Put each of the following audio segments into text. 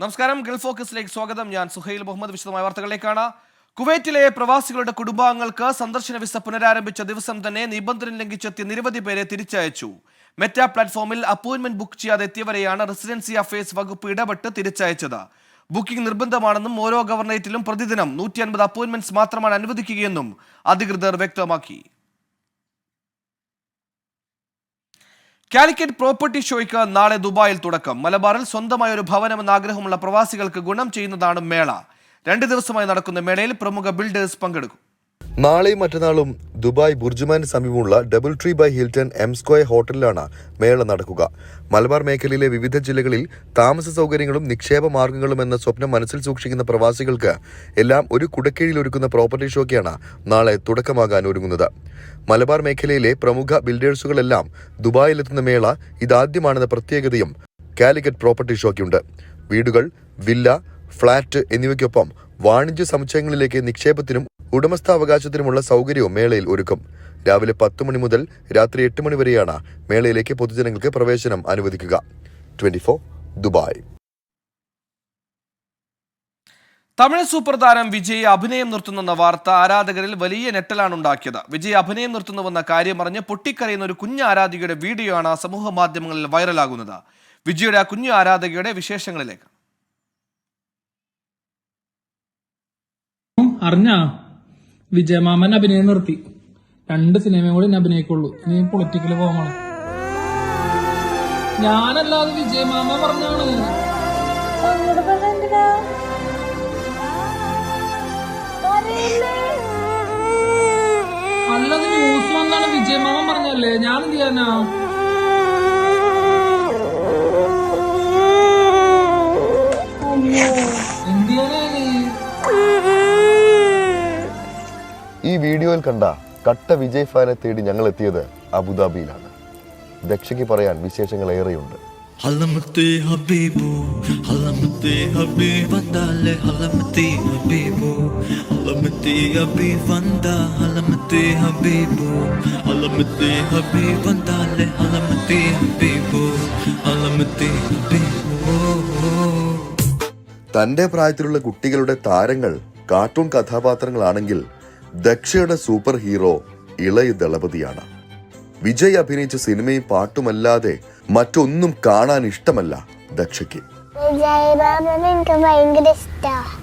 നമസ്കാരം ഗൾഫ് ഫോക്കസിലേക്ക് സ്വാഗതം. ഞാൻ സുഹൈൽ മുഹമ്മദ്. വിശദമായ വാർത്തകളിലേക്കാണ്. കുവൈറ്റിലെ പ്രവാസികളുടെ കുടുംബാംഗങ്ങൾക്ക് സന്ദർശന വിസ പുനരാരംഭിച്ച ദിവസം തന്നെ നിബന്ധന ലംഘിച്ചെത്തിയ നിരവധി പേരെ തിരിച്ചയച്ചു. മെറ്റ പ്ലാറ്റ്ഫോമിൽ അപ്പോയിന്റ്മെന്റ് ബുക്ക് ചെയ്യാതെ എത്തിയവരെയാണ് റെസിഡൻസി അഫയേഴ്സ് വകുപ്പ് ഇടപെട്ട് തിരിച്ചയച്ചത്. ബുക്കിംഗ് നിർബന്ധമാണെന്നും ഓരോ ഗവർണേറ്റിലും പ്രതിദിനം നൂറ്റി അൻപത് അപ്പോയിന്റ്മെന്റ്സ് മാത്രമാണ് അനുവദിക്കുകയെന്നും അധികൃതർ വ്യക്തമാക്കി. കാലിക്കറ്റ് പ്രോപ്പർട്ടി ഷോയ്ക്ക് നാളെ ദുബായിൽ തുടക്കം. മലബാറിൽ സ്വന്തമായ ഒരു ഭവനമെന്ന ആഗ്രഹമുള്ള പ്രവാസികൾക്ക് ഗുണം ചെയ്യുന്നതാണ് മേള. രണ്ട് ദിവസമായി നടക്കുന്ന മേളയിൽ പ്രമുഖ ബിൽഡേഴ്സ് പങ്കെടുക്കും. നാളെയും മറ്റന്നാളും ദുബായ് ബുർജുമാന് സമീപമുള്ള Double Tree by Hilton M Square ഹോട്ടലിലാണ് മേള നടക്കുക. മലബാർ മേഖലയിലെ വിവിധ ജില്ലകളിൽ താമസ സൗകര്യങ്ങളും നിക്ഷേപ മാർഗങ്ങളും എന്ന സ്വപ്നം മനസ്സിൽ സൂക്ഷിക്കുന്ന പ്രവാസികൾക്ക് എല്ലാം ഒരു കുടക്കീഴിൽ ഒരുക്കുന്ന പ്രോപ്പർട്ടി ഷോയ്ക്കാണ് നാളെ തുടക്കമാകാൻ ഒരുങ്ങുന്നത്. മലബാർ മേഖലയിലെ പ്രമുഖ ബിൽഡേഴ്സുകളെല്ലാം ദുബായിലെത്തുന്ന മേള ഇതാദ്യമാണെന്ന പ്രത്യേകതയും കാലിക്കറ്റ് പ്രോപ്പർട്ടി ഷോയ്ക്കുണ്ട്. വീടുകൾ വില്ല ഫ്ളാറ്റ് എന്നിവയ്ക്കൊപ്പം വാണിജ്യ സമുച്ചയങ്ങളിലേക്ക് നിക്ഷേപത്തിനും ഉടമസ്ഥാവകാശത്തിനുമുള്ള സൗകര്യവും മേളയിൽ ഒരുക്കും. രാവിലെ പത്ത് മണി മുതൽ രാത്രി എട്ട് മണി വരെയാണ് മേളയിലേക്ക് പൊതുജനങ്ങൾക്ക് പ്രവേശനം അനുവദിക്കുക. Twenty Dubai. തമിഴ് സൂപ്പർ താരം വിജയ് അഭിനയം നിർത്തുന്നെന്ന വാർത്ത ആരാധകരിൽ വലിയ നെട്ടലാണ് ഉണ്ടാക്കിയത്. വിജയ് അഭിനയം നിർത്തുന്നുവെന്ന കാര്യം അറിഞ്ഞ് പൊട്ടിക്കരയുന്ന ഒരു കുഞ്ഞു ആരാധികയുടെ വീഡിയോ ആണ് സമൂഹ മാധ്യമങ്ങളിൽ വൈറലാകുന്നത്. വിജയുടെ ആ കുഞ്ഞു ആരാധകയുടെ വിശേഷങ്ങളിലേക്ക്. അറിഞ്ഞാ വിജയമാമൻ അഭിനയം നിർത്തി. രണ്ട് സിനിമയും കൂടി ഞാൻ അഭിനയിക്കുള്ളൂ. ഇനി പൊളിറ്റിക്കൽ പോകണം ഞാനല്ലാതെ വിജയമാമ പറഞ്ഞാണ്. അല്ലത് ന്യൂസ് വന്നാണ് വിജയമാമ പറഞ്ഞല്ലേ ഞാൻ എന്ത് ചെയ്യാനാ? ഈ വീഡിയോയിൽ കണ്ട കട്ട വിജയ് ഫാനെ തേടി ഞങ്ങൾ എത്തിയത് അബുദാബിയിലാണ്. ദക്ഷയ്ക്ക് പറയാൻ വിശേഷങ്ങൾ ഏറെയുണ്ട്. തന്റെ പ്രായത്തിലുള്ള കുട്ടികളുടെ താരങ്ങൾ കാർട്ടൂൺ കഥാപാത്രങ്ങളാണെങ്കിൽ ദക്ഷയുടെ സൂപ്പർ ഹീറോ ഇളയ ദളപതിയാണ്. വിജയ് അഭിനയിച്ച സിനിമയും പാട്ടുമല്ലാതെ മറ്റൊന്നും കാണാൻ ഇഷ്ടമല്ല ദക്ഷയ്ക്ക്. എനിക്ക് ഭയങ്കര ഇഷ്ടമാണ്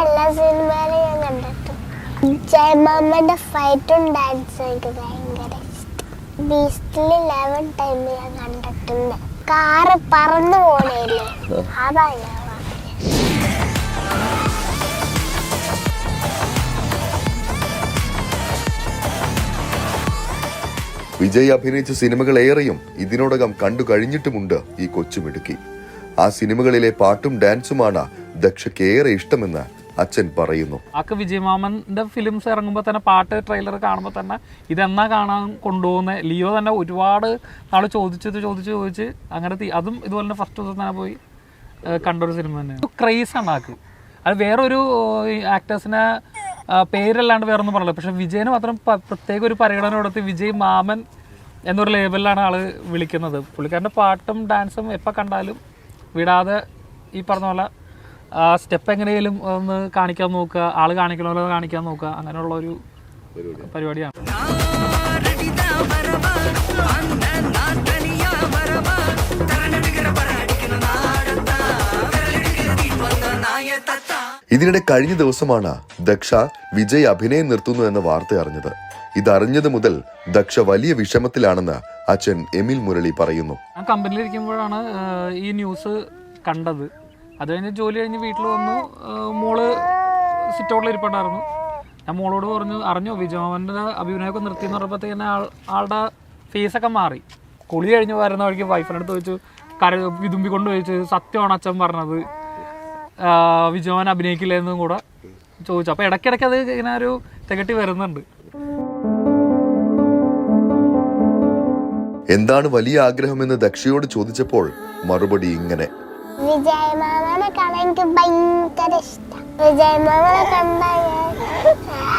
എല്ലാ ഞാൻ എനിക്ക് ഭയങ്കര ഇഷ്ടം. ഞാൻ കണ്ടിട്ടുണ്ട്. കാറ് പറന്നു പോണേല്ലേ അതാ വിജയ് അഭിനയിച്ച സിനിമകൾ ഏറെയും ഇതിനോടകം കണ്ടു കഴിഞ്ഞിട്ടുമുണ്ട് ഈ കൊച്ചുമിടുക്കി. ആ സിനിമകളിലെ പാട്ടും ഡാൻസുമാണ് ദക്ഷയ്ക്ക് ഏറെ ഇഷ്ടമെന്ന് അച്ഛൻ പറയുന്നു. അക്ക് വിജയമാമന്റെ ഫിലിംസ് ഇറങ്ങുമ്പോൾ തന്നെ പാട്ട് ട്രെയിലർ കാണുമ്പോൾ തന്നെ ഇതെന്നാ കാണാൻ കൊണ്ടുപോകുന്ന? ലിയോ തന്നെ ഒരുപാട് ആൾ ചോദിച്ചത് ചോദിച്ച് ചോദിച്ച് അങ്ങനെ അതും ഇതുപോലെ തന്നെ ഫസ്റ്റ് ദിവസം തന്നെ പോയി കണ്ടൊരു സിനിമ തന്നെ ക്രൈസ് ആണ് ആക്ക്. അത് വേറൊരു ആക്ടേഴ്സിനെ പേരല്ലാണ്ട് വേറൊന്നും പറഞ്ഞില്ല. പക്ഷെ വിജയന് മാത്രം പ്രത്യേക ഒരു പരിഗണന കൊടുത്ത് വിജയ് മാമൻ എന്നൊരു ലേബലിലാണ് ആൾ വിളിക്കുന്നത്. പുള്ളിക്കാരന്റെ പാട്ടും ഡാൻസും എപ്പോൾ കണ്ടാലും വിടാതെ ഈ പറഞ്ഞ പോലെ സ്റ്റെപ്പ് എങ്ങനെയും ഒന്ന് കാണിക്കാൻ നോക്കുക ആൾ കാണിക്കണ പോലെ കാണിക്കാൻ നോക്കുക അങ്ങനെയുള്ള ഒരു പരിപാടിയാണ്. ഇതിനിടെ കഴിഞ്ഞ ദിവസമാണ് ദക്ഷ വിജയ് അഭിനയം നിർത്തുന്നു എന്ന വാർത്ത അറിഞ്ഞത്. ഇതറിഞ്ഞത് മുതൽ ദക്ഷ വലിയ വിഷമത്തിലാണെന്ന് അച്ഛൻ എമിൽ മുരളി പറയുന്നു. ആ കമ്പനിയിൽ ഇരിക്കുമ്പോഴാണ് ഈ ന്യൂസ് കണ്ടത്. അത് കഴിഞ്ഞ് ജോലി കഴിഞ്ഞ് വീട്ടിൽ വന്നു മോൾ സിറ്റൗട്ടിൽ ഇരിപ്പുണ്ടായിരുന്നു. ഞാൻ മോളോട് പറഞ്ഞു അറിഞ്ഞോ വിജയവന്റെ അഭിനയമൊക്കെ നിർത്തി എന്ന് പറഞ്ഞപ്പോഴത്തേക്ക് ആൾ ആളുടെ ഫേസൊക്കെ മാറി. കുളി കഴിഞ്ഞ് വരുന്ന വഴിക്ക് വൈഫിനടുത്ത് ചോദിച്ചു കര വിതുമ്പിക്കൊണ്ട് ചോദിച്ചു സത്യമാണ് അച്ഛൻ പറഞ്ഞത്. ആഹ്, അഭിനയിക്കില്ലെന്നും അഭിനയിക്കില്ല എന്നും കൂടെ ചോദിച്ചു. അപ്പോൾ ഇടയ്ക്കിടയ്ക്ക് അത് ഇങ്ങനെ ഒരു തികട്ടി വരുന്നുണ്ട്. എന്താണ് വലിയ ആഗ്രഹം എന്ന് ദക്ഷയോട് ചോദിച്ചപ്പോൾ മറുപടി ഇങ്ങനെ. വിജയമാമനെ കാണാൻ എനിക്ക് ഭയങ്കര ഇഷ്ടം. വിജയമാമനെ കണ്ടാൽ ഞാൻ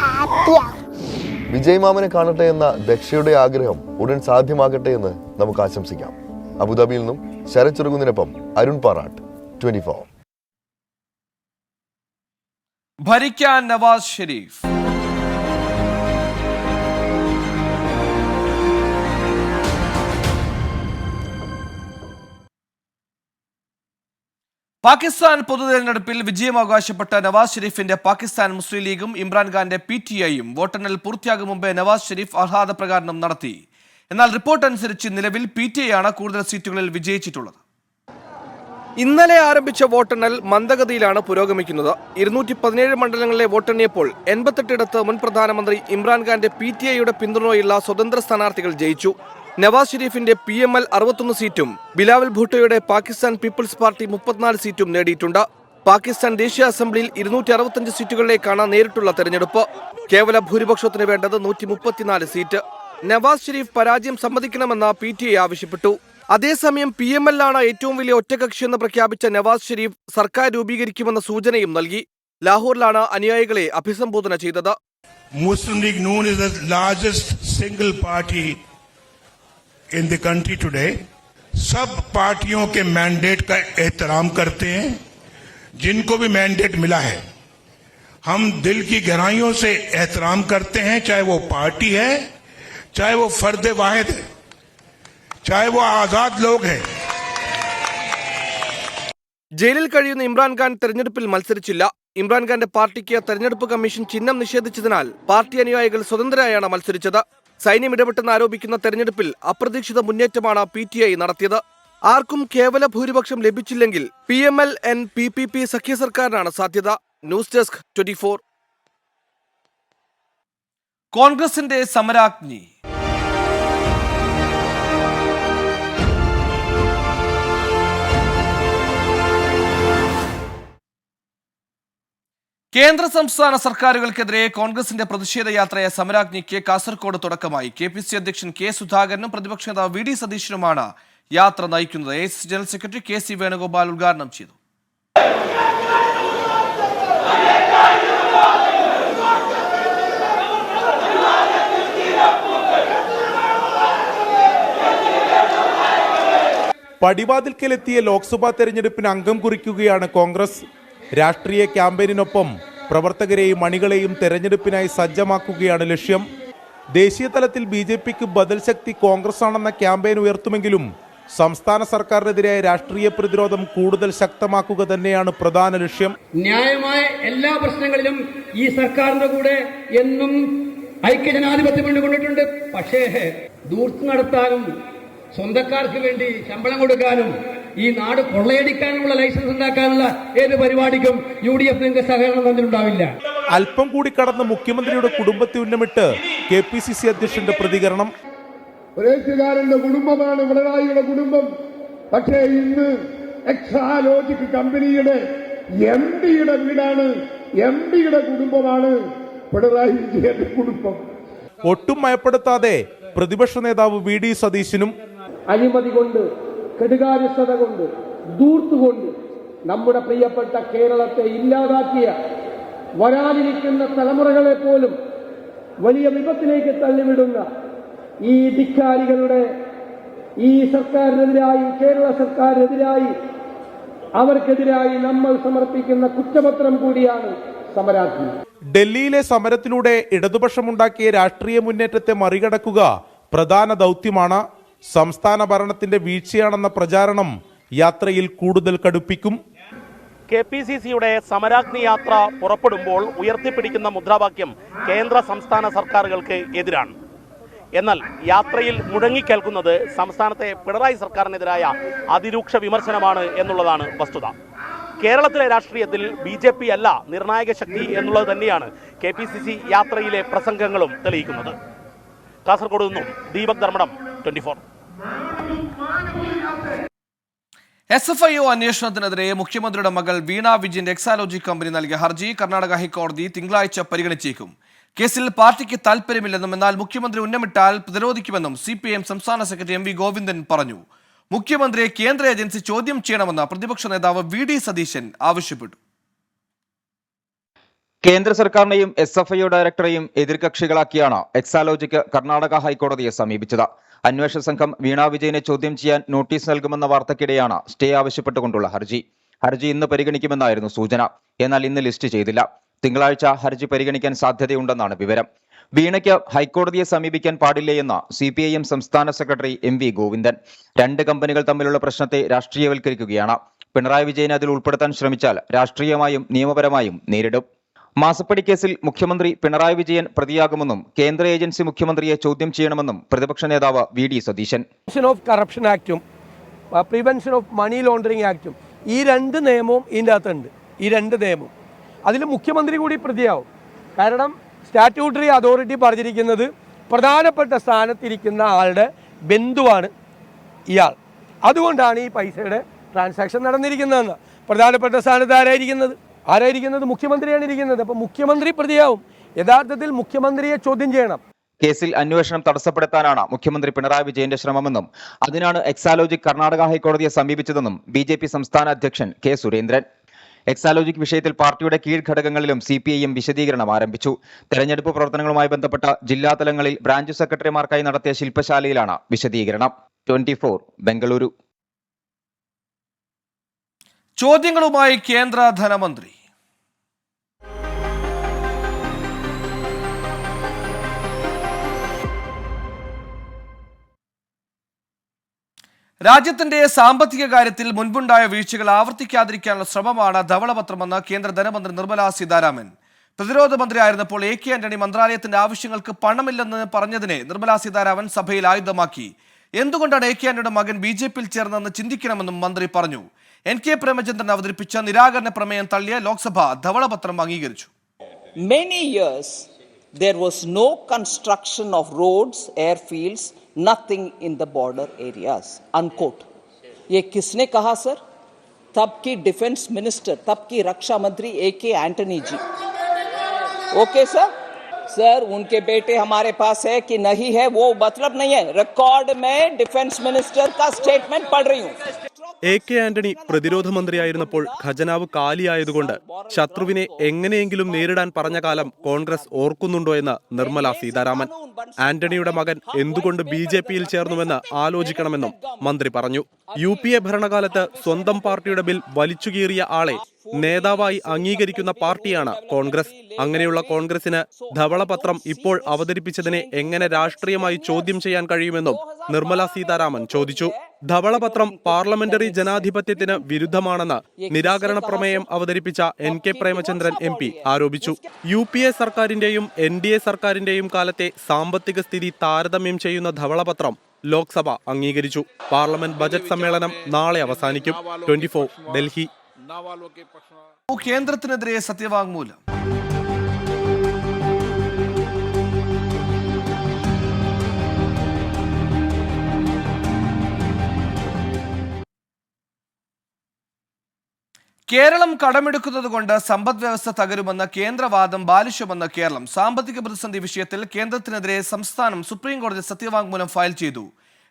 ഹാപ്പിയാവും വിജയ് മാമനെ കാണട്ടെ എന്ന ദക്ഷയുടെ ആഗ്രഹം ഉടൻ സാധ്യമാകട്ടെ എന്ന് നമുക്ക് ആശംസിക്കാം. അബുദാബിയിൽ നിന്നും ശരത് ചെറുകുന്നിനൊപ്പം അരുൺ പാറാട്ട് ട്വന്റി ഫോർ ഭരിക്കാൻ നവാസ് ഷെരീഫ്. പാകിസ്ഥാൻ പൊതുതെരഞ്ഞെടുപ്പിൽ വിജയം അവകാശപ്പെട്ട നവാസ് ഷെരീഫിന്റെ പാകിസ്ഥാൻ മുസ്ലിം ലീഗും ഇമ്രാൻഖാന്റെ പി ടി ഐയും വോട്ടെണ്ണൽ പൂർത്തിയാകും മുമ്പേ നവാസ് ഷെരീഫ് അർഹാദ പ്രകാരണം നടത്തി. എന്നാൽ റിപ്പോർട്ട് അനുസരിച്ച് നിലവിൽ പി ടി ഐ ആണ് കൂടുതൽ സീറ്റുകളിൽ വിജയിച്ചിട്ടുള്ളത്. ഇന്നലെ ആരംഭിച്ച വോട്ടെണ്ണൽ മന്ദഗതിയിലാണ് പുരോഗമിക്കുന്നത്. ഇരുന്നൂറ്റി പതിനേഴ് മണ്ഡലങ്ങളിലെ വോട്ടെണ്ണിയപ്പോൾ എൺപത്തെട്ടിടത്ത് മുൻ പ്രധാനമന്ത്രി ഇമ്രാൻഖാന്റെ പി ടി ഐയുടെ പിന്തുണയുള്ള സ്വതന്ത്ര സ്ഥാനാർത്ഥികൾ ജയിച്ചു. നവാസ് ഷെരീഫിന്റെ പി എം എൽ അറുപത്തൊന്ന് സീറ്റും ബിലാവൽ ഭൂട്ടോയുടെ പാകിസ്ഥാൻ പീപ്പിൾസ് പാർട്ടി മുപ്പത്തിനാല് സീറ്റും നേടിയിട്ടുണ്ട്. പാകിസ്ഥാൻ ദേശീയ അസംബ്ലിയിൽ ഇരുന്നൂറ്റി അറുപത്തഞ്ച് സീറ്റുകളിലേക്കാണ് നേരിട്ടുള്ള തെരഞ്ഞെടുപ്പ്. കേവല ഭൂരിപക്ഷത്തിന് വേണ്ടത് നൂറ്റി മുപ്പത്തിനാല് സീറ്റ്. നവാസ് ഷെരീഫ് പരാജയം സമ്മതിക്കണമെന്ന് പി ടി ഐ ആവശ്യപ്പെട്ടു. അതേസമയം പി എം എല്ലാണ് ഏറ്റവും വലിയ ഒറ്റകക്ഷിയെന്ന് പ്രഖ്യാപിച്ച നവാസ് ഷെരീഫ് സർക്കാർ രൂപീകരിക്കുമെന്ന സൂചനയും നൽകി ലാഹോറിലാണ് അനുയായികളെ അഭിസംബോധന ചെയ്തത് Muslim League Noon is the largest single party in the country today. सब पार्टियों के मैंडेट का एहतराम करते हैं जिनको भी मैंडेट मिला है हम दिल की गहराइयों से एहतराम करते हैं चाहे वो पार्टी है चाहे वो फर्द वाहिद है चाहे वो आजाद लोग हैं ജയിലിൽ കഴിയുന്ന ഇമ്രാൻഖാൻ തെരഞ്ഞെടുപ്പിൽ മത്സരിച്ചില്ല ഇമ്രാൻഖാന്റെ പാർട്ടിക്ക് തെരഞ്ഞെടുപ്പ് കമ്മീഷൻ ചിഹ്നം നിഷേധിച്ചതിനാൽ പാർട്ടി അനുയായികൾ സ്വതന്ത്രരായാണ് മത്സരിച്ചത് സൈന്യം ഇടപെട്ടെന്ന് ആരോപിക്കുന്ന തെരഞ്ഞെടുപ്പിൽ അപ്രതീക്ഷിത മുന്നേറ്റമാണ് പി ടി ഐ നടത്തിയത് ആർക്കും കേവല ഭൂരിപക്ഷം ലഭിച്ചില്ലെങ്കിൽ P M L N P P P സഖ്യ സർക്കാരിനാണ് സാധ്യത ന്യൂസ് ഡെസ്ക് ട്വന്റി ഫോർ കോൺഗ്രസിന്റെ സമരാഗ്നി കേന്ദ്ര സംസ്ഥാന സർക്കാരുകൾക്കെതിരെ കോൺഗ്രസിന്റെ പ്രതിഷേധ യാത്രയായ സമരാജ്ഞിക്ക് കാസർകോട് തുടക്കമായി. കെ പി സി അധ്യക്ഷൻ കെ സുധാകരനും പ്രതിപക്ഷ നേതാവ് വി ഡി സതീശനുമാണ് യാത്ര നയിക്കുന്നത്. A general secretary K C Venugopal ഉദ്ഘാടനം ചെയ്തു. പടിവാതിൽക്കലെത്തിയ ലോക്സഭാ തെരഞ്ഞെടുപ്പിന് അംഗം കുറിക്കുകയാണ് കോൺഗ്രസ്. രാഷ്ട്രീയ ക്യാമ്പയിനൊപ്പം പ്രവർത്തകരെയും അണികളെയും തെരഞ്ഞെടുപ്പിനായി സജ്ജമാക്കുകയാണ് ലക്ഷ്യം. ദേശീയ തലത്തിൽ ബി ജെ പിക്ക് ബദൽ ശക്തി കോൺഗ്രസ് ആണെന്ന ക്യാമ്പയിൻ ഉയർത്തുമെങ്കിലും സംസ്ഥാന സർക്കാരിനെതിരായ രാഷ്ട്രീയ പ്രതിരോധം കൂടുതൽ ശക്തമാക്കുക തന്നെയാണ് പ്രധാന ലക്ഷ്യം. ന്യായമായ എല്ലാ പ്രശ്നങ്ങളിലും ഈ സർക്കാരിന്റെ കൂടെ എന്നും ഐക്യജനാധിപത്യം കൊണ്ടുകൊണ്ടിട്ടുണ്ട് പക്ഷേ ദൂർത്ത് നടത്താനും സ്വന്തക്കാർക്ക് വേണ്ടി ശമ്പളം കൊടുക്കാനും ഈ നാട് കൊള്ളയടിക്കാനുള്ള ലൈസൻസ് ഉണ്ടാക്കാനുള്ള ഏത് പരിപാടിക്കും യു ഡി എഫ് നിങ്ങൾക്ക് സഹകരണം തന്നിട്ടുണ്ടാവില്ല. അല്പം കൂടി കടന്ന് മുഖ്യമന്ത്രിയുടെ കുടുംബത്തെ ഉന്നമിട്ട് കെ പി സി സി അധ്യക്ഷന്റെ പ്രതികരണം. സുരേഷുകാരന്റെ കുടുംബമാണ് പിണറായിയുടെ കുടുംബം. പക്ഷേ ഇന്ന് എക്സാലോജിക് കമ്പനിയുടെ എം ഡിയുടെ വീടാണ്. എം ഡിയുടെ കുടുംബമാണ് പിണറായി വിജയന്റെ കുടുംബം. ഒട്ടും മയപ്പെടുത്താതെ പ്രതിപക്ഷ നേതാവ് വി ഡി സതീശനും അഴിമതി കൊണ്ട് കെടുകാര്യസ്ഥത കൊണ്ട് ദൂർത്തുകൊണ്ട് നമ്മുടെ പ്രിയപ്പെട്ട കേരളത്തെ ഇല്ലാതാക്കിയ വരാനിരിക്കുന്ന തലമുറകളെ പോലും വലിയ വിപത്തിലേക്ക് തള്ളിവിടുന്ന ഈ ധിക്കാരികളുടെ ഈ സർക്കാരിനെതിരായി കേരള സർക്കാരിനെതിരായി അവർക്കെതിരായി നമ്മൾ സമർപ്പിക്കുന്ന കുറ്റപത്രം കൂടിയാണ് സമരാജ്ഞി. ഡൽഹിയിലെ സമരത്തിലൂടെ ഇടതുപക്ഷമുണ്ടാക്കിയ രാഷ്ട്രീയ മുന്നേറ്റത്തെ മറികടക്കുക പ്രധാന ദൗത്യമാണ് സംസ്ഥാന ഭരണത്തിന്റെ വീഴ്ചയാണെന്ന പ്രചാരണം യാത്രയിൽ കൂടുതൽ കടുപ്പിക്കും. കെ പി സി സിയുടെ സമരാഗ്നി യാത്ര പുറപ്പെടുമ്പോൾ ഉയർത്തിപ്പിടിക്കുന്ന മുദ്രാവാക്യം കേന്ദ്ര സംസ്ഥാന സർക്കാരുകൾക്ക് എതിരാണ്. എന്നാൽ യാത്രയിൽ മുഴങ്ങിക്കേൽക്കുന്നത് സംസ്ഥാനത്തെ പിണറായി സർക്കാരിനെതിരായ അതിരൂക്ഷ വിമർശനമാണ് എന്നുള്ളതാണ് വസ്തുത. കേരളത്തിലെ രാഷ്ട്രീയത്തിൽ ബി ജെ പി അല്ല നിർണായക ശക്തി എന്നുള്ളത് തന്നെയാണ് കെ പി സി സി യാത്രയിലെ പ്രസംഗങ്ങളും തെളിയിക്കുന്നത്. കാസർഗോഡ് നിന്നും Deepak Dharmadam twenty four S F I O അന്വേഷണത്തിനെതിരെ മുഖ്യമന്ത്രിയുടെ മകൾ വീണ വിജയന്റെ എക്സാലോജി കമ്പനി നൽകിയ ഹർജി കർണാടക ഹൈക്കോടതി തിങ്കളാഴ്ച പരിഗണിച്ചേക്കും. കേസിൽ പാർട്ടിക്ക് താൽപ്പര്യമില്ലെന്നും എന്നാൽ മുഖ്യമന്ത്രി ഉന്നമിട്ടാൽ പ്രതിരോധിക്കുമെന്നും സി പി എം സംസ്ഥാന സെക്രട്ടറി എം വി ഗോവിന്ദൻ പറഞ്ഞു. മുഖ്യമന്ത്രിയെ കേന്ദ്ര ഏജൻസി ചോദ്യം ചെയ്യണമെന്ന് പ്രതിപക്ഷ നേതാവ് വി ഡി സതീശൻ ആവശ്യപ്പെട്ടു. കേന്ദ്ര സർക്കാരിനെയും എസ് എഫ് ഐ ഡയറക്ടറെയും എതിർകക്ഷികളാക്കിയാണ് എക്സാലോജിക്ക് കർണാടക ഹൈക്കോടതിയെ സമീപിച്ചത്. അന്വേഷണ സംഘം വീണ വിജയനെ ചോദ്യം ചെയ്യാൻ നോട്ടീസ് നൽകുമെന്ന വാർത്തയ്ക്കിടെയാണ് സ്റ്റേ ആവശ്യപ്പെട്ടുകൊണ്ടുള്ള ഹർജി. ഹർജി ഇന്ന് പരിഗണിക്കുമെന്നായിരുന്നു സൂചന. എന്നാൽ ഇന്ന് ലിസ്റ്റ് ചെയ്തില്ല. തിങ്കളാഴ്ച ഹർജി പരിഗണിക്കാൻ സാധ്യതയുണ്ടെന്നാണ് വിവരം. വീണയ്ക്ക് ഹൈക്കോടതിയെ സമീപിക്കാൻ പാടില്ലേയെന്ന സി പി ഐ എം സംസ്ഥാന സെക്രട്ടറി എം വി ഗോവിന്ദൻ. രണ്ട് കമ്പനികൾ തമ്മിലുള്ള പ്രശ്നത്തെ രാഷ്ട്രീയവൽക്കരിക്കുകയാണ്. പിണറായി വിജയനെ അതിൽ ഉൾപ്പെടുത്താൻ ശ്രമിച്ചാൽ രാഷ്ട്രീയമായും നിയമപരമായും നേരിടും. മാസപ്പടി കേസിൽ മുഖ്യമന്ത്രി പിണറായി വിജയൻ പ്രതിയാകുമെന്നും കേന്ദ്ര ഏജൻസി മുഖ്യമന്ത്രിയെ ചോദ്യം ചെയ്യണമെന്നും പ്രതിപക്ഷ നേതാവ് V D Satheesan. Of corruption ആക്റ്റും prevention of money laundering ആക്റ്റും ഈ രണ്ട് നിയമവും ഇതിന്റെ അകത്തുണ്ട്. ഈ രണ്ട് നിയമവും. അതിൽ മുഖ്യമന്ത്രി കൂടി പ്രതിയാവും. കാരണം സ്റ്റാറ്റ്യൂട്ടറി അതോറിറ്റി പറഞ്ഞിരിക്കുന്നത് പ്രധാനപ്പെട്ട സ്ഥാനത്തിരിക്കുന്ന ആളുടെ ബന്ധുവാണ് ഇയാൾ. അതുകൊണ്ടാണ് ഈ പൈസയുടെ ട്രാൻസാക്ഷൻ നടന്നിരിക്കുന്നതെന്ന്. പ്രധാനപ്പെട്ട സ്ഥാനത്ത് ആരായിരിക്കുന്നത്? ആരായിരിക്കുന്നത്? മുഖ്യമന്ത്രിയാണ് ഇരിക്കുന്നത്. അപ്പോൾ മുഖ്യമന്ത്രി പ്രതിയാവും. യഥാർത്ഥത്തിൽ മുഖ്യമന്ത്രിയെ ചോദ്യം ചെയ്യണം. കേസിൽ അന്വേഷണം തടസ്സപ്പെടുത്താനാണ് മുഖ്യമന്ത്രി പിണറായി വിജയന്റെ ശ്രമമെന്നും അതിനാണ് എക്സാലോജിക് കർണാടക ഹൈക്കോടതിയെ സമീപിച്ചതെന്നും ബി ജെ പി സംസ്ഥാന അധ്യക്ഷൻ കെ സുരേന്ദ്രൻ. എക്സാലോജിക് വിഷയത്തിൽ പാർട്ടിയുടെ കീഴ്ഘടകങ്ങളിലും സി പി ഐഎം വിശദീകരണം ആരംഭിച്ചു. തെരഞ്ഞെടുപ്പ് പ്രവർത്തനങ്ങളുമായി ബന്ധപ്പെട്ട ജില്ലാതലങ്ങളിൽ ബ്രാഞ്ച് സെക്രട്ടറിമാർക്കായി നടത്തിയ ശില്പശാലയിലാണ് വിശദീകരണം. Twenty four Bengaluru. ചോദ്യങ്ങളുമായി കേന്ദ്ര ധനമന്ത്രി. രാജ്യത്തിന്റെ സാമ്പത്തിക കാര്യത്തിൽ മുൻപുണ്ടായ വീഴ്ചകൾ ആവർത്തിക്കാതിരിക്കാനുള്ള ശ്രമമാണ് ധവളപത്രമെന്ന് കേന്ദ്ര ധനമന്ത്രി നിർമ്മലാ സീതാരാമൻ. പ്രതിരോധ മന്ത്രിയായിരുന്നപ്പോൾ എ കെ ആന്റണി മന്ത്രാലയത്തിന്റെ ആവശ്യങ്ങൾക്ക് പണമില്ലെന്ന് പറഞ്ഞതിനെ നിർമ്മലാ സീതാരാമൻ സഭയിൽ ആയുധമാക്കി. എന്തുകൊണ്ടാണ് എ കെ ആന്റണിയുടെ മകൻ ബി ജെ പിയിൽ ചേർന്നതെന്ന് ചിന്തിക്കണമെന്നും മന്ത്രി പറഞ്ഞു. എൻ കെ പ്രേമചന്ദ്രൻ അവതരിപ്പിച്ച നിരാകരണ പ്രമേയം തള്ളിയ ലോക്സഭ ധവളപത്രം അംഗീകരിച്ചു. Many years there was no construction of roads airfields nothing in the border areas unquote ये किसने कहा, सर? तब की डिफेंस मिनिस्टर तब की रक्षा मंत्री A K Antony ji. Okay sir sir उनके बेटे हमारे पास है कि नहीं है, वो मतलब नहीं है। रिकॉर्ड में डिफेंस मिनिस्टर का स्टेटमेंट पढ़ रही हूँ। എ കെ ആന്റണി പ്രതിരോധ മന്ത്രിയായിരുന്നപ്പോൾ ഖജനാവ് കാലിയായതുകൊണ്ട് ശത്രുവിനെ എങ്ങനെയെങ്കിലും നേരിടാൻ പറഞ്ഞ കാലം കോൺഗ്രസ് ഓർക്കുന്നുണ്ടോ എന്ന് നിർമ്മല സീതാരാമൻ. ആന്റണിയുടെ മകൻ എന്തുകൊണ്ട് ബി ജെ പിയിൽ ചേർന്നുവെന്ന് ആലോചിക്കണമെന്നും മന്ത്രി പറഞ്ഞു. യു പി എ ഭരണകാലത്ത് സ്വന്തം പാർട്ടിയുടെ ബിൽ വലിച്ചുകീറിയ ആളെ നേതാവായി അംഗീകരിക്കുന്ന പാർട്ടിയാണ് കോൺഗ്രസ്. അങ്ങനെയുള്ള കോൺഗ്രസിന് ധവളപത്രം ഇപ്പോൾ അവതരിപ്പിച്ചതിനെ എങ്ങനെ രാഷ്ട്രീയമായി ചോദ്യം ചെയ്യാൻ കഴിയുമെന്നും നിർമ്മല സീതാരാമൻ ചോദിച്ചു. ധവളപത്രം പാർലമെന്ററി ജനാധിപത്യത്തിന് വിരുദ്ധമാണെന്ന് നിരാകരണ പ്രമേയം അവതരിപ്പിച്ച N K Premachandran M P ആരോപിച്ചു. യു പി എ സർക്കാരിന്റെയും എൻ ഡി എ സർക്കാരിന്റെയും കാലത്തെ സാമ്പത്തിക സ്ഥിതി താരതമ്യം ചെയ്യുന്ന ധവളപത്രം ലോക്സഭ അംഗീകരിച്ചു. പാർലമെന്റ് ബജറ്റ് സമ്മേളനം നാളെ അവസാനിക്കും. ട്വന്റി ഡൽഹി. കേന്ദ്രത്തിനെതിരെ സത്യവാങ്മൂലം. കേരളം കടമെടുക്കുന്നത് കൊണ്ട് സമ്പദ് വ്യവസ്ഥ തകരുമെന്ന കേന്ദ്രവാദം ബാലിഷ്യമെന്ന് കേരളം. സാമ്പത്തിക പ്രതിസന്ധി വിഷയത്തിൽ കേന്ദ്രത്തിനെതിരെ സംസ്ഥാനം സുപ്രീം കോടതി സത്യവാങ്മൂലം ഫയൽ ചെയ്തു.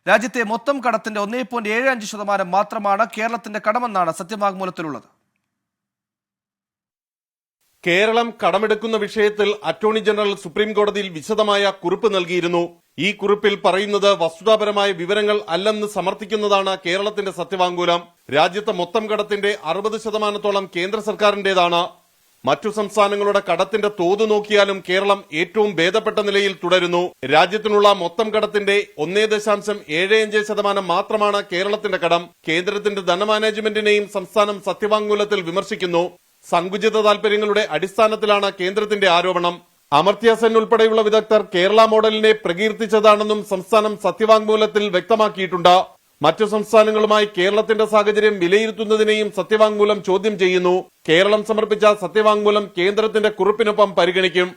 രാജ്യത്തെ മൊത്തം കടത്തിന്റെ ഒന്നേ പോയിന്റ് ഏഴ് അഞ്ച് ശതമാനം മാത്രമാണ് കേരളത്തിന്റെ കടമെന്നാണ് സത്യവാങ്മൂലത്തിലുള്ളത്. കേരളം കടമെടുക്കുന്ന വിഷയത്തിൽ അറ്റോർണി ജനറൽ സുപ്രീം കോടതിയിൽ വിശദമായ കുറിപ്പ് നൽകിയിരുന്നു. ഈ കുറിപ്പിൽ പറയുന്നത് വസ്തുതാപരമായ വിവരങ്ങൾ അല്ലെന്ന് സമർത്ഥിക്കുന്നതാണ് കേരളത്തിന്റെ സത്യവാങ്മൂലം. രാജ്യത്തെ മൊത്തം കടത്തിന്റെ അറുപത് ശതമാനത്തോളം കേന്ദ്ര സർക്കാരിന്റേതാണ്. മറ്റു സംസ്ഥാനങ്ങളുടെ കടത്തിന്റെ തോത് നോക്കിയാലും കേരളം ഏറ്റവും ഭേദപ്പെട്ട നിലയിൽ തുടരുന്നു. രാജ്യത്തിനുള്ള മൊത്തം കടത്തിന്റെ ഒന്നേ ദശാംശം ഏഴ് അഞ്ച് ശതമാനം മാത്രമാണ് കേരളത്തിന്റെ കടം. കേന്ദ്രത്തിന്റെ ധനമാനേജ്മെന്റിനെയും സംസ്ഥാനം സത്യവാങ്മൂലത്തിൽ വിമർശിക്കുന്നു. സങ്കുചിത താൽപര്യങ്ങളുടെ അടിസ്ഥാനത്തിലാണ് കേന്ദ്രത്തിന്റെ ആരോപണം. അമർത്യ സെൻ ഉൾപ്പെടെയുള്ള വിദഗ്ധർ കേരള മോഡലിനെ പ്രകീർത്തിച്ചതാണെന്നും സംസ്ഥാനം സത്യവാങ്മൂലത്തിൽ വ്യക്തമാക്കിയിട്ടുണ്ട്. മറ്റു സംസ്ഥാനങ്ങളുമായി കേരളത്തിന്റെ സാഹചര്യം വിലയിരുത്തുന്നതിനെയും സത്യവാങ്മൂലം ചോദ്യം ചെയ്യുന്നു. കേരളം സമർപ്പിച്ച സത്യവാങ്മൂലം കേന്ദ്രത്തിന്റെ കുറിപ്പിനൊപ്പം പരിഗണിക്കും.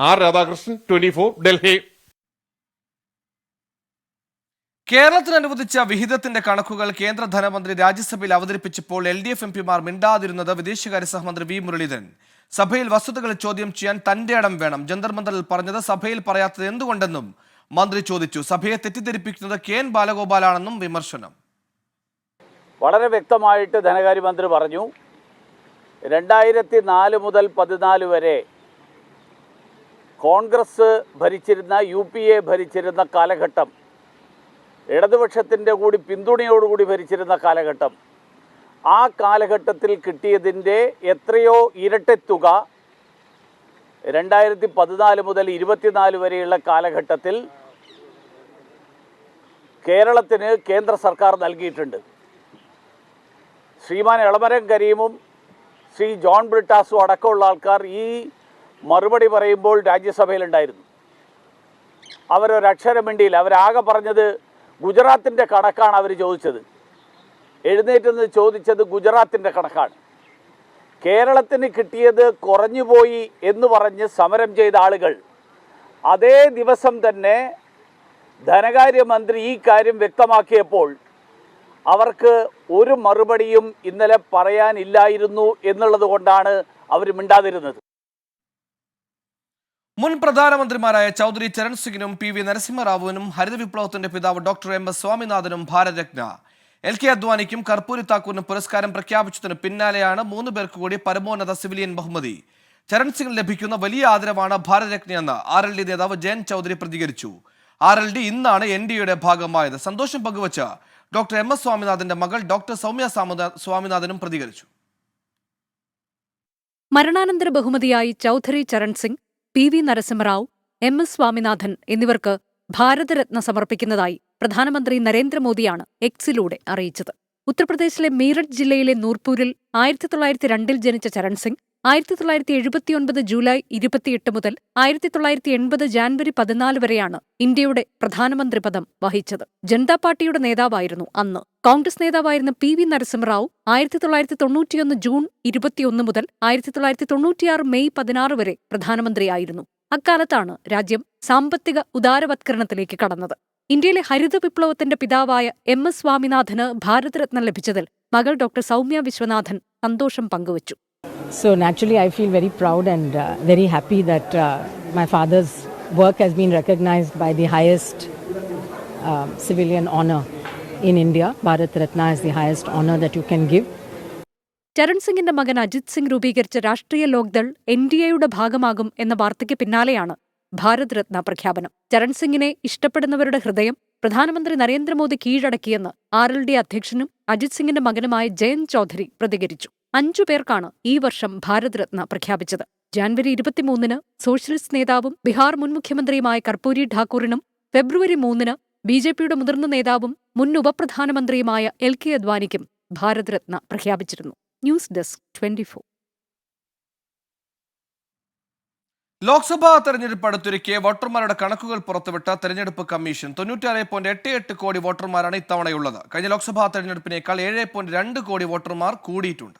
R Radhakrishnan twenty Delhi. കേരളത്തിന് അനുവദിച്ച വിഹിതത്തിന്റെ കണക്കുകൾ കേന്ദ്ര ധനമന്ത്രി രാജ്യസഭയിൽ അവതരിപ്പിച്ചപ്പോൾ എൽ ഡി എഫ് എം പിമാർ മിണ്ടാതിരുന്നത് വിദേശകാര്യ സഹമന്ത്രി വി മുരളീധരൻ. സഭയിൽ വസ്തുതകൾ ചോദ്യം ചെയ്യാൻ തന്റെ ഇടം വേണം. ജന്തർ മന്ദറിൽ പറഞ്ഞത് സഭയിൽ പറയാത്തത് എന്തുകൊണ്ടെന്നും മന്ത്രി ചോദിച്ചു സഭയെ തെറ്റിദ്ധരിപ്പിക്കുന്നത് കെ എൻ ബാലഗോപാലാണെന്നും വിമർശനം. വളരെ വ്യക്തമായിട്ട് ധനകാര്യമന്ത്രി പറഞ്ഞു രണ്ടായിരത്തി നാല് മുതൽ പതിനാല് വരെ കോൺഗ്രസ് ഭരിച്ചിരുന്ന യു പി എ ഭരിച്ചിരുന്ന കാലഘട്ടം ഇടതുപക്ഷത്തിന്റെ കൂടി പിന്തുണയോടുകൂടി ഭരിച്ചിരുന്ന കാലഘട്ടം ആ കാലഘട്ടത്തിൽ കിട്ടിയതിന്റെ എത്രയോ ഇരട്ടി തുക രണ്ടായിരത്തി പതിനാല് മുതൽ ഇരുപത്തിനാല് വരെയുള്ള കാലഘട്ടത്തിൽ കേരളത്തിന് കേന്ദ്ര സർക്കാർ നൽകിയിട്ടുണ്ട്. ശ്രീമാൻ എളമരം കരീമും ശ്രീ ജോൺ ബ്രിട്ടാസും അടക്കമുള്ള ആൾക്കാർ ഈ മറുപടി പറയുമ്പോൾ രാജ്യസഭയിലുണ്ടായിരുന്നു. അവരൊരക്ഷരം മിണ്ടിയില്ല. അവരാകെ പറഞ്ഞത് ഗുജറാത്തിന്റെ കണക്കാണ് അവർ ചോദിച്ചത്. എഴുന്നേറ്റ് നിന്ന് ചോദിച്ചത് ഗുജറാത്തിന്റെ കണക്കാണ്. കേരളത്തിന് കിട്ടിയത് കുറഞ്ഞുപോയി എന്ന് പറഞ്ഞ് സമരം ചെയ്ത ആളുകൾ അതേ ദിവസം തന്നെ ധനകാര്യമന്ത്രി ഈ കാര്യം വ്യക്തമാക്കിയപ്പോൾ അവർക്ക് ഒരു മറുപടിയും ഇന്നലെ പറയാനില്ലായിരുന്നു എന്നുള്ളത് കൊണ്ടാണ് അവർ മിണ്ടാതിരുന്നത്. മുൻ പ്രധാനമന്ത്രിമാരായ ചൗധരി ചരൺ സിംഗിനും പി വി നരസിംഹറാവുവിനും ഹരിത വിപ്ലവത്തിന്റെ പിതാവ് ഡോക്ടർ എം എസ് സ്വാമിനാഥനും ഭാരതരത്ന. എൽ കെ അദ്വാനിക്കും കർപ്പൂരി താക്കൂറിനും പുരസ്കാരം പ്രഖ്യാപിച്ചതിന് പിന്നാലെയാണ് മൂന്ന് പേർക്ക് കൂടി പരമോന്നത സിവിലിയൻ ബഹുമതി. ചരൺ സിംഗ് ലഭിക്കുന്ന വലിയ ആദരവാണ് ഭാരതരത്നയെന്ന് ആർ എൽ ഡി നേതാവ് ജയൻ ചൗധരി പ്രതികരിച്ചു. ആർ എൽ ഡി ഇന്നാണ് എൻ ഡി എയുടെ ഭാഗമായത്. സന്തോഷം പങ്കുവച്ച ഡോക്ടർ എം എസ് സ്വാമിനാഥന്റെ മകൾ ഡോക്ടർ സൗമ്യ സ്വാമിനാഥനും പ്രതികരിച്ചു. മരണാനന്തര ബഹുമതിയായി Chaudhary Charan Singh P V Narasimha Rao M S Swaminathan എന്നിവർക്ക് ഭാരതരത്ന സമർപ്പിക്കുന്നതായി പ്രധാനമന്ത്രി നരേന്ദ്രമോദിയാണ് എക്സിലൂടെ അറിയിച്ചത്. ഉത്തർപ്രദേശിലെ മീററ്റ് ജില്ലയിലെ നൂർപൂരിൽ ആയിരത്തി തൊള്ളായിരത്തി രണ്ടിൽ ജനിച്ച ചരൺ സിംഗ് ആയിരത്തി തൊള്ളായിരത്തി എഴുപത്തിയൊൻപത് ജൂലൈ ഇരുപത്തിയെട്ട് മുതൽ ആയിരത്തി തൊള്ളായിരത്തി എൺപത് ജാൻവരി പതിനാല് വരെയാണ് ഇന്ത്യയുടെ പ്രധാനമന്ത്രി പദം വഹിച്ചത്. ജനതാ പാർട്ടിയുടെ നേതാവായിരുന്നു അന്ന്. കോൺഗ്രസ് നേതാവായിരുന്ന പി വി നരസിംഹറാവു ആയിരത്തി തൊള്ളായിരത്തി തൊണ്ണൂറ്റിയൊന്ന് ജൂൺ ഇരുപത്തിയൊന്ന് മുതൽ ആയിരത്തി തൊള്ളായിരത്തി തൊണ്ണൂറ്റിയാറ് മെയ് പതിനാറ് വരെ പ്രധാനമന്ത്രിയായിരുന്നു. അക്കാലത്താണ് രാജ്യം സാമ്പത്തിക ഉദാരവത്കരണത്തിലേക്ക് കടന്നത്. ഇന്ത്യയിലെ ഹരിത വിപ്ലവത്തിന്റെ പിതാവായ എം എസ് സ്വാമിനാഥന് ഭാരതരത്ന ലഭിച്ചതിൽ മകൾ ഡോക്ടർ സൗമ്യ വിശ്വനാഥൻ സന്തോഷം പങ്കുവച്ചു. So naturally, I feel very proud and uh, very happy that uh, my father's work has been recognized by the highest uh, civilian honor in India. Bharat Ratna is the highest honor that you can give. Charan സിംഗിന്റെ മകൻ അജിത് സിംഗ് രൂപീകരിച്ച രാഷ്ട്രീയ Lok Dal N D എയുടെ ഭാഗമാകും എന്ന വാർത്തയ്ക്ക് പിന്നാലെയാണ് ഭാരത് രത്ന പ്രഖ്യാപനം ചരൺ സിംഗിനെ ഇഷ്ടപ്പെടുന്നവരുടെ ഹൃദയം പ്രധാനമന്ത്രി നരേന്ദ്രമോദി കീഴടക്കിയെന്ന് ആർ എൽ ഡി അധ്യക്ഷനും അജിത് സിംഗിന്റെ മകനുമായ ജയന്ത് ചൌധരി പ്രതികരിച്ചു അഞ്ചു പേർക്കാണ് ഈ വർഷം ഭാരത് രത്ന പ്രഖ്യാപിച്ചത്. ജാൻവരി ഇരുപത്തിമൂന്നിന് സോഷ്യലിസ്റ്റ് നേതാവും ബിഹാർ മുൻ മുഖ്യമന്ത്രിയുമായ കർപ്പൂരി ഠാക്കൂറിനും ഫെബ്രുവരി മൂന്നിന് ബി ജെ പിയുടെ മുതിർന്ന നേതാവും മുൻ ഉപപ്രധാനമന്ത്രിയുമായ എൽ കെ അദ്വാനിക്കും ഭാരത് രത്ന പ്രഖ്യാപിച്ചിരുന്നു. ന്യൂസ് ഡെസ്ക് ട്വന്റി ലോക്സഭാ തെരഞ്ഞെടുപ്പ് അടുത്തൊരുക്കിയ വോട്ടർമാരുടെ കണക്കുകൾ പുറത്തുവിട്ട തെരഞ്ഞെടുപ്പ് കമ്മീഷൻ തൊണ്ണൂറ്റാറേ പോയിന്റ് എട്ട് എട്ട് കോടി വോട്ടർമാരാണ് ഇത്തവണയുള്ളത്. കഴിഞ്ഞ ലോക്സഭാ തെരഞ്ഞെടുപ്പിനേക്കാൾ ഏഴ് പോയിന്റ് രണ്ട് കോടി വോട്ടർമാർ കൂടിയിട്ടുണ്ട്.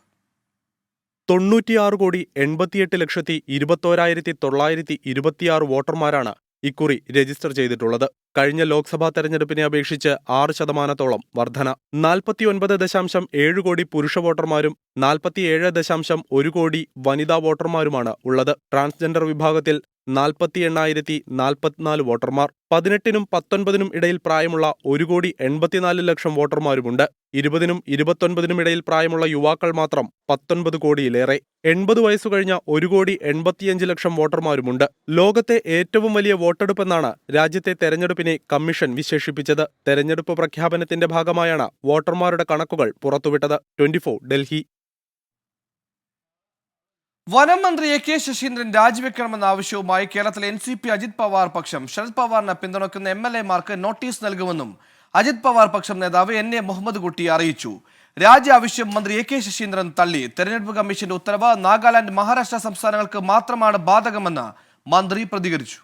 തൊണ്ണൂറ്റിയാറ് കോടി എൺപത്തിയെട്ട് ലക്ഷത്തി ഇരുപത്തോരായിരത്തി തൊള്ളായിരത്തി ഇരുപത്തിയാറ് വോട്ടർമാരാണ് ഇക്കുറി രജിസ്റ്റർ ചെയ്തിട്ടുള്ളത്. കഴിഞ്ഞ ലോക്സഭാ തെരഞ്ഞെടുപ്പിനെ അപേക്ഷിച്ച് ആറ് ശതമാനത്തോളം വർധന. നാൽപ്പത്തിയൊൻപത് ദശാംശം ഏഴ് കോടി പുരുഷ വോട്ടർമാരും നാൽപ്പത്തിയേഴ് ദശാംശം ഒരു കോടി വനിതാ വോട്ടർമാരുമാണ് ഉള്ളത്. ട്രാൻസ്ജെൻഡർ വിഭാഗത്തിൽ നാൽപ്പത്തി എണ്ണായിരത്തി നാൽപ്പത്തിനാല് വോട്ടർമാർ പതിനെട്ടിനും പത്തൊൻപതിനും ഇടയിൽ പ്രായമുള്ള ഒരു കോടി എൺപത്തിനാല് ലക്ഷം വോട്ടർമാരുമുണ്ട്. ഇരുപതിനും ഇരുപത്തൊൻപതിനും ഇടയിൽ പ്രായമുള്ള യുവാക്കൾ മാത്രം പത്തൊൻപത് കോടിയിലേറെ. എൺപത് വയസ്സു കഴിഞ്ഞ ഒരു കോടി എൺപത്തിയഞ്ച് ലക്ഷം വോട്ടർമാരുമുണ്ട്. ലോകത്തെ ഏറ്റവും വലിയ വോട്ടെടുപ്പെന്നാണ് രാജ്യത്തെ തെരഞ്ഞെടുപ്പിനെ കമ്മീഷൻ വിശേഷിപ്പിച്ചത്. തെരഞ്ഞെടുപ്പ് പ്രഖ്യാപനത്തിന്റെ ഭാഗമായാണ് വോട്ടർമാരുടെ കണക്കുകൾ പുറത്തുവിട്ടത്. ട്വന്റി ഡൽഹി. വനം മന്ത്രി എ കെ ശശീന്ദ്രൻ രാജിവെക്കണമെന്ന ആവശ്യവുമായി കേരളത്തിലെ N C P Ajit Pawar പക്ഷം ശരത് പവാറിനെ പിന്തുണയ്ക്കുന്ന എം എൽ എമാർക്ക് നോട്ടീസ് നൽകുമെന്നും അജിത് പവാർ പക്ഷം നേതാവ് എൻ എ മുഹമ്മദ് കുട്ടി അറിയിച്ചു. രാജി ആവശ്യം മന്ത്രി എ കെ ശശീന്ദ്രൻ തള്ളി. തെരഞ്ഞെടുപ്പ് കമ്മീഷന്റെ ഉത്തരവ് നാഗാലാൻഡ് മഹാരാഷ്ട്ര സംസ്ഥാനങ്ങൾക്ക് മാത്രമാണ് ബാധകമെന്ന് മന്ത്രി പ്രതികരിച്ചു.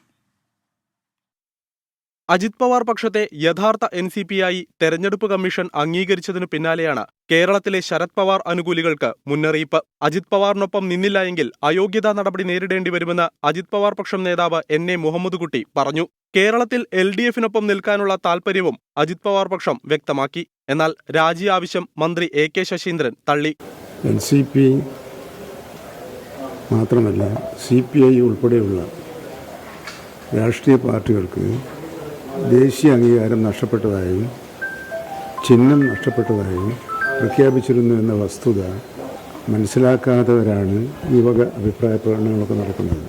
അജിത് പവാർ പക്ഷത്തെ യഥാർത്ഥ എൻ സി പിയായി തെരഞ്ഞെടുപ്പ് കമ്മീഷൻ അംഗീകരിച്ചതിനു പിന്നാലെയാണ് കേരളത്തിലെ ശരത് പവാർ അനുകൂലികൾക്ക് മുന്നറിയിപ്പ്. അജിത് പവാറിനൊപ്പം നിന്നില്ല എങ്കിൽ അയോഗ്യതാ നടപടി നേരിടേണ്ടി വരുമെന്ന് അജിത് പവാർ പക്ഷം നേതാവ് എൻ എ മുഹമ്മദ് കുട്ടി പറഞ്ഞു. കേരളത്തിൽ എൽ ഡി എഫിനൊപ്പം നിൽക്കാനുള്ള താൽപര്യവും അജിത് പവാർ പക്ഷം വ്യക്തമാക്കി. എന്നാൽ രാജി ആവശ്യം മന്ത്രി എ കെ ശശീന്ദ്രൻ തള്ളി. എൻ സി പി മാത്രമല്ല സി പി ഐ ഉൾപ്പെടെയുള്ള രാഷ്ട്രീയ പാർട്ടികൾക്ക് ദേശീയ അംഗീകാരം നഷ്ടപ്പെട്ടതായും ചിഹ്നം നഷ്ടപ്പെട്ടതായും പ്രഖ്യാപിച്ചിരുന്നു എന്ന വസ്തുത മനസ്സിലാക്കാത്തവരാണ് ഈ വക അഭിപ്രായ പ്രകടനങ്ങളൊക്കെ നടക്കുന്നത്.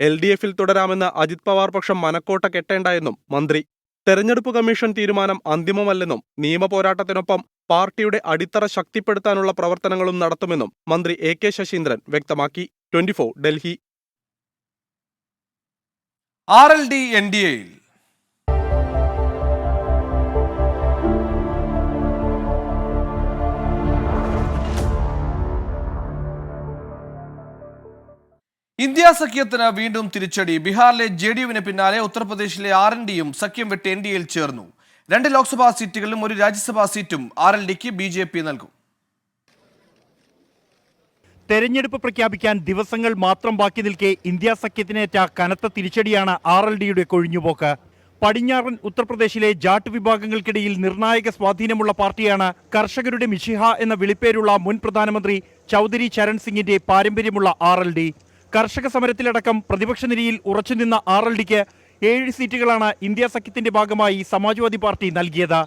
എൽ ഡി എഫിൽ തുടരാമെന്ന് അജിത് പവാർ പക്ഷം മനക്കോട്ട കെട്ടേണ്ടായെന്നും മന്ത്രി. തെരഞ്ഞെടുപ്പ് കമ്മീഷൻ തീരുമാനം അന്തിമമല്ലെന്നും നിയമപോരാട്ടത്തിനൊപ്പം പാർട്ടിയുടെ അടിത്തറ ശക്തിപ്പെടുത്താനുള്ള പ്രവർത്തനങ്ങളും നടത്തുമെന്നും മന്ത്രി എ കെ ശശീന്ദ്രൻ വ്യക്തമാക്കി. Twenty Delhi. R L D N D എയിൽ ഇന്ത്യ സഖ്യത്തിന് വീണ്ടും തിരിച്ചടി. ബീഹാറിലെ ജെ ഡി യുവിന് പിന്നാലെ ഉത്തർപ്രദേശിലെ ആർ എൻ ഡിയും സഖ്യം വിട്ട് എൻ ഡി എയിൽ ചേർന്നു. രണ്ട് ലോക്സഭാ സീറ്റുകളിലും ഒരു രാജ്യസഭാ സീറ്റും ആർ എൽ ഡിക്ക് ബി ജെ പി നൽകും. തെരഞ്ഞെടുപ്പ് പ്രഖ്യാപിക്കാൻ ദിവസങ്ങൾ മാത്രം ബാക്കി നിൽക്കെ ഇന്ത്യ സഖ്യത്തിനേറ്റ കനത്ത തിരിച്ചടിയാണ് ആർ എൽ ഡിയുടെ കൊഴിഞ്ഞുപോക്ക്. പടിഞ്ഞാറൻ ഉത്തർപ്രദേശിലെ ജാട്ട് വിഭാഗങ്ങൾക്കിടയിൽ നിർണായക സ്വാധീനമുള്ള പാർട്ടിയാണ് കർഷകരുടെ മിഷിഹ എന്ന വിളിപ്പേരുള്ള മുൻ പ്രധാനമന്ത്രി ചൗധരി ചരൺ സിംഗിന്റെ പാരമ്പര്യമുള്ള ആർ എൽ ഡി. കർഷക സമരത്തിലടക്കം പ്രതിപക്ഷ നിരയിൽ ഉറച്ചുനിന്ന ആർ എൽ ഡിക്ക് ഏഴ് സീറ്റുകളാണ് ഇന്ത്യ സഖ്യത്തിന്റെ ഭാഗമായി സമാജ്വാദി പാർട്ടി നൽകിയത്.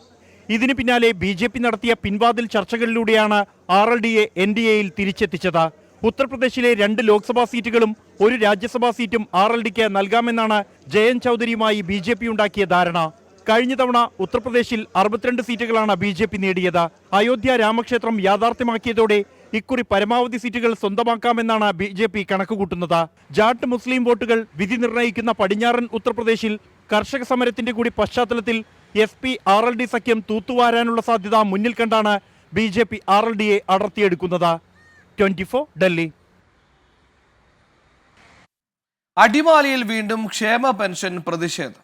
ഇതിനു പിന്നാലെ ബി ജെ പി നടത്തിയ പിൻവാതിൽ ചർച്ചകളിലൂടെയാണ് ആർ എൽ ഡിയെ എൻ ഡി എയിൽ തിരിച്ചെത്തിച്ചത്. ഉത്തർപ്രദേശിലെ രണ്ട് ലോക്സഭാ സീറ്റുകളും ഒരു രാജ്യസഭാ സീറ്റും ആർ എൽ ഡിക്ക് നൽകാമെന്നാണ് ജയൻ ചൗധരിയുമായി ബി ജെ പി ഉണ്ടാക്കിയ ധാരണ. കഴിഞ്ഞ തവണ ഉത്തർപ്രദേശിൽ അറുപത്തിരണ്ട് സീറ്റുകളാണ് ബി ജെ പി നേടിയത്. അയോധ്യ രാമക്ഷേത്രം യാഥാർത്ഥ്യമാക്കിയതോടെ ഇക്കുറി പരമാവധി സീറ്റുകൾ സ്വന്തമാക്കാമെന്നാണ് ബി ജെ പി കണക്കുകൂട്ടുന്നത്. ജാട്ട് മുസ്ലിം വോട്ടുകൾ വിധി നിർണയിക്കുന്ന പടിഞ്ഞാറൻ ഉത്തർപ്രദേശിൽ കർഷക സമരത്തിന്റെ കൂടി പശ്ചാത്തലത്തിൽ S P R L D സഖ്യം തൂത്തുവാരാനുള്ള സാധ്യത മുന്നിൽ കണ്ടാണ് B J P R L ഡിയെ അടർത്തിയെടുക്കുന്നത്. Twenty four Delhi. അടിമാലിയിൽ വീണ്ടും ക്ഷേമ പെൻഷൻ പ്രതിഷേധം.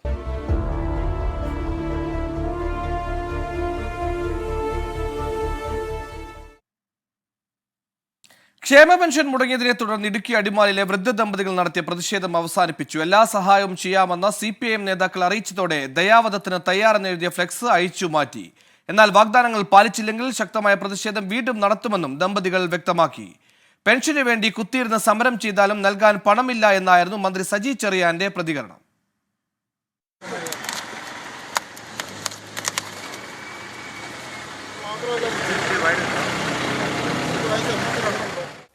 ക്ഷേമ പെൻഷൻ മുടങ്ങിയതിനെ തുടർന്ന് ഇടുക്കി അടിമാലിയിലെ വൃദ്ധ ദമ്പതികൾ നടത്തിയ പ്രതിഷേധം അവസാനിപ്പിച്ചു. എല്ലാ സഹായവും ചെയ്യാമെന്ന് സി പി ഐ എം നേതാക്കൾ അറിയിച്ചതോടെ ദയാവധത്തിന് തയ്യാറെന്ന് എഴുതിയ ഫ്ലെക്സ് അയച്ചു മാറ്റി. എന്നാൽ വാഗ്ദാനങ്ങൾ പാലിച്ചില്ലെങ്കിൽ ശക്തമായ പ്രതിഷേധം വീണ്ടും നടത്തുമെന്നും ദമ്പതികൾ വ്യക്തമാക്കി. പെൻഷന് വേണ്ടി കുത്തിയിരുന്ന് സമരം ചെയ്താലും നൽകാൻ പണമില്ല എന്നായിരുന്നു മന്ത്രി സജി ചെറിയാന്റെ പ്രതികരണം.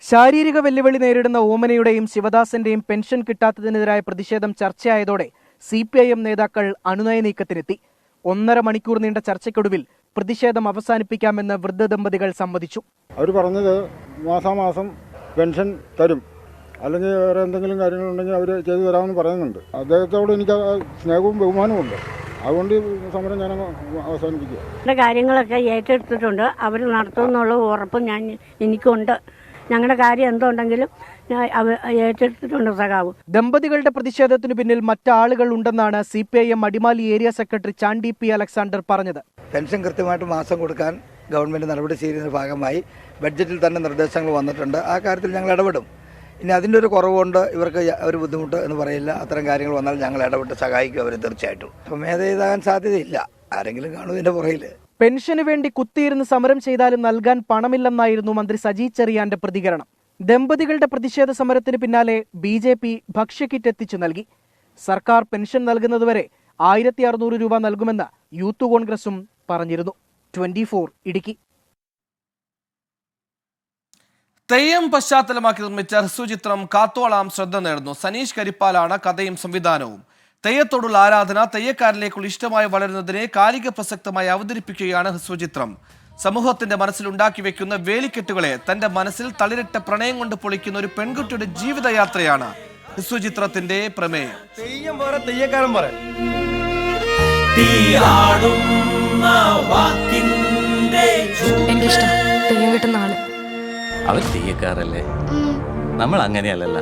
ശാരീരിക വെല്ലുവിളി നേരിടുന്ന ഓമനയുടെയും ശിവദാസന്റെയും പെൻഷൻ കിട്ടാത്തതിനെതിരായ പ്രതിഷേധം ചർച്ചയായതോടെ സി പി ഐ എം നേതാക്കൾ അനുനയ നീക്കത്തിനെത്തി ഒന്നര മണിക്കൂർ നീണ്ട ചർച്ചയ്ക്കൊടുവിൽ പ്രതിഷേധം അവസാനിപ്പിക്കാമെന്ന് വൃദ്ധ ദമ്പതികൾ സമ്മതിച്ചു. അവർ പറഞ്ഞത് മാസാമാസം പെൻഷൻ തരും. അല്ലെങ്കിൽ വേറെ എന്തെങ്കിലും കാര്യങ്ങളുണ്ടെങ്കിൽ അവർ ചെയ്തു തരാമെന്ന് പറയുന്നുണ്ട്. അദ്ദേഹത്തോട് എനിക്ക് സ്നേഹവും ബഹുമാനവും ഉണ്ട് അതുകൊണ്ട് സമരം ഞാൻ അവസാനിപ്പിക്കുക. എന്റെ കാര്യങ്ങളൊക്കെ ഏറ്റെടുത്തിട്ടുണ്ട്. അവർ നടത്തുമെന്നുള്ള ഉറപ്പ് ഞാൻ എനിക്കുണ്ട്. ഞങ്ങളുടെ കാര്യം എന്തുണ്ടെങ്കിലും ഞാൻ ഏറ്റെടുത്തിട്ടുണ്ട് സഖാവ്. ദമ്പതികളുടെ പ്രതിഷേധത്തിനു പിന്നിൽ മറ്റാളുകൾ ഉണ്ടെന്നാണ് C P I M Adimali area secretary Chandy P Alexander പറഞ്ഞത്. പെൻഷൻ കൃത്യമായിട്ട് മാസം കൊടുക്കാൻ ഗവൺമെന്റ് നടപടി ചെയ്യുന്ന ഭാഗമായി ബഡ്ജറ്റിൽ തന്നെ നിർദ്ദേശങ്ങൾ വന്നിട്ടുണ്ട്. ആ കാര്യത്തിൽ ഞങ്ങൾ ഇടപെടും. ഇനി അതിന്റെ ഒരു കുറവുകൊണ്ട് ഇവർക്ക് ഒരു ബുദ്ധിമുട്ട് എന്ന് പറയില്ല. അത്തരം കാര്യങ്ങൾ വന്നാൽ ഞങ്ങൾ ഇടപെട്ട് സഹായിക്കും അവർ തീർച്ചയായിട്ടും. അപ്പം മേധയിതാകാൻ സാധ്യതയില്ല. ആരെങ്കിലും കാണും ഇതിന്റെ പുറയിൽ പെൻഷന് വേണ്ടി കുത്തിയിരുന്ന് സമരം ചെയ്താലും നൽകാൻ പണമില്ലെന്നായിരുന്നു മന്ത്രി സജി ചെറിയാന്റെ പ്രതികരണം. ദമ്പതികളുടെ പ്രതിഷേധ സമരത്തിന് പിന്നാലെ ബി ജെ പി ഭക്ഷ്യക്കിറ്റ് എത്തിച്ചു നൽകി. സർക്കാർ പെൻഷൻ നൽകുന്നതുവരെ ആയിരത്തി അറുന്നൂറ് രൂപ നൽകുമെന്ന് യൂത്ത് കോൺഗ്രസും പറഞ്ഞിരുന്നു. ട്വന്റി ഇടുക്കി. തെയ്യം പശ്ചാത്തലമാക്കി നിർമ്മിച്ച ഹ്രസ്വചിത്രം കാത്തോളാം ശ്രദ്ധ നേടുന്നു. സനീഷ് കരിപ്പാലാണ് കഥയും സംവിധാനവും. തെയ്യത്തോടുള്ള ആരാധന തെയ്യക്കാരിലേക്കുള്ള ഇഷ്ടമായി വളരുന്നതിനെ കാലിക പ്രസക്തമായി അവതരിപ്പിക്കുകയാണ് ഹ്രസ്വചിത്രം. സമൂഹത്തിന്റെ മനസ്സിൽ ഉണ്ടാക്കി വെക്കുന്ന വേലിക്കെട്ടുകളെ തന്റെ മനസ്സിൽ തളിരിട്ട പ്രണയം കൊണ്ട് പൊളിക്കുന്ന ഒരു പെൺകുട്ടിയുടെ ജീവിതയാത്രയാണ് ഹ്രസ്വചിത്രത്തിന്റെ പ്രമേയം. തെയ്യം പറ തെയ്യക്കാരൻ എനിക്കിഷ്ടം ആൾ അവൻ തീയക്കാറല്ലേ? നമ്മൾ അങ്ങനെയല്ലല്ല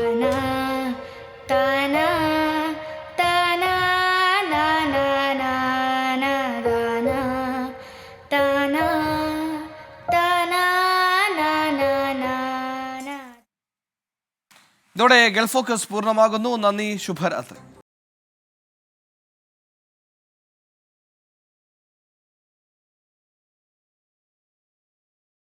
ഇതോടെ ഗൾഫ് ഫോക്കസ് പൂർണമാകുന്നു. നന്ദി ശുഭരാത്രി.